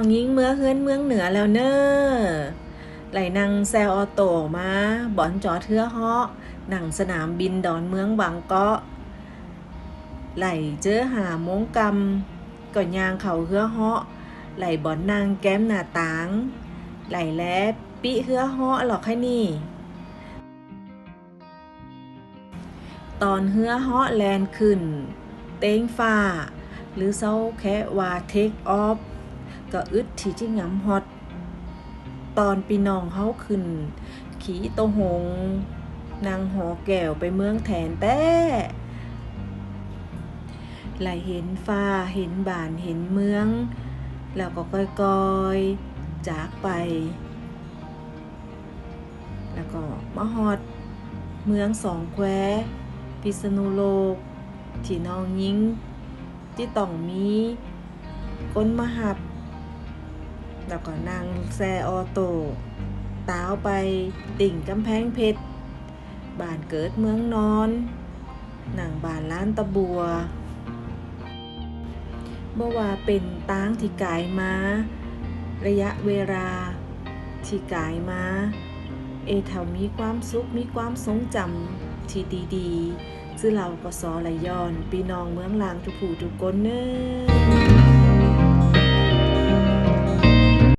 องยิงเมื่อเฮือนเมืองเหนือแล้วเนอ้อไหลนังแซลออโตมาบอนจอเทือเฮาะหนังสนามบินดอนเมืองบางเกาะ ไหลเจอหาโมงกำก่อนยางเขาเฮือเฮาะไหลบอนนางแก้มหน้าตาง ไหลแลปิเฮือเฮาะหรอกให้นี่ ตอนเฮือเฮาะแลนขึ้น เต้งฟ้า หรือเซาแค่ว่าเทคออฟ ก็อึดที่จิงำฮอต ตอนปีน้องเฮาขึ้น ขี่โตหง นางหอแก้วไปเมืองแทนแต่ไหลเห็นฟ้าเห็นบ้านเห็นเมือง แล้วก็ก้อยๆ จากไป แล้วก็มาฮอด เมืองสองแควพิษณุโลก ที่น้องยิงที่ต้องมีก้นมหับ แล้วก็นางแซออโตตาวไปติ่งกำแพงเพชรบ้านเกิดเมืองนอนหนังบ้านล้านตะบัวบ่ว่าเป็นตางที่กายมาระยะเวลาที่กายมาเอเท่ามีความสุขมีความทรงจำที่ดีๆซึ่งเราก็สอไหลย้อน ปีนองเมืองลางทุกผู้ทุกคนเน้อ